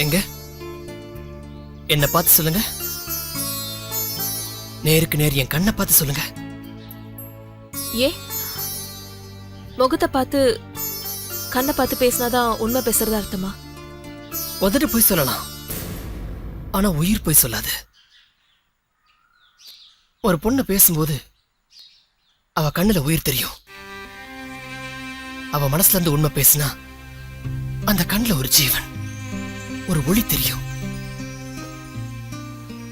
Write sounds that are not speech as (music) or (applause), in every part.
எங்க? என்ன பார்த்து சொல்லுங்க. நேருக்கு நேர் என் கண்ணை பார்த்து சொல்லுங்க. ஏ? முகத்தை பார்த்து கண்ணை பார்த்து பேசினாதான் உண்மை பேசுறதா அர்த்தமா? உதட்டு போய் சொல்லலாம். ஆனா உயிர் போய் சொல்லாது. ஒரு பொண்ணு பேசும்போது அவ கண்ணுல உயிர் தெரியும். அவ மனசுல இருந்து உண்மை பேசினா அந்த கண்ணுல ஒரு ஜீவன். ஒரு ஒளி தெரியும்.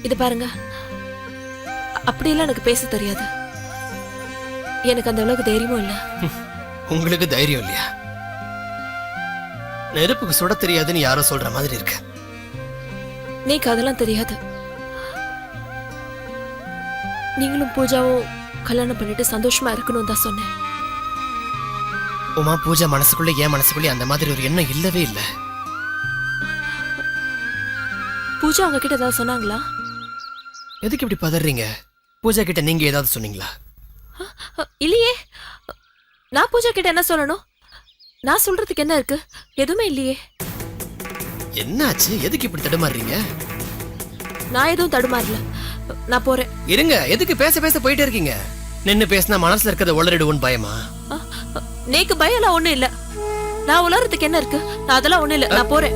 இது பாருங்க. அப்படியெல்லாம் எனக்கு பேச தெரியாது. எனக்கு அந்த அளவுக்கு தைரியமும் இல்ல. (laughs) உங்களுக்கு தைரியம் இல்லையா? நெருப்புக்கு சுட தெரியாதுன்னு யாரோ சொல்ற மாதிரி இருக்கு. நீக்கு அதெல்லாம் தெரியாது. நீங்களும் பூஜாவும் கல்யாணம் பண்ணிட்டு சந்தோஷமா இருக்கணும் தான் சொன்னேன். உமா பூஜா மனசுக்குள்ள என் மனசுக்குள்ளே அந்த மாதிரி ஒரு எண்ணம் இல்லவே இல்லை. பூஜா அவங்க கிட்ட ஏதாவது சொன்னாங்களா? எதுக்கு இப்படி பதறீங்க? பூஜா கிட்ட நீங்க ஏதாவது சொன்னீங்களா? இல்லையே. நான் பூஜா கிட்ட என்ன சொல்லணும்? நான் சொல்றதுக்கு என்ன இருக்கு? எதுவுமே இல்லையே. என்னாச்சு? எதுக்கு இப்படி தடுமாறுறீங்க? நான் எதுவும் தடுமாறல. நான் போறேன். இருங்க. எதுக்கு பேச பேச போயிட்டே இருக்கீங்க? நின்னு பேசினா மனசுல இருக்கிறத உளறிடுவோன்னு பயமா? நேக்கு பயம் எல்லாம் ஒண்ணும் இல்ல. நான் உலறதுக்கு என்ன இருக்கு? நான் அதெல்லாம் ஒண்ணும் இல்ல. நான் போறேன்.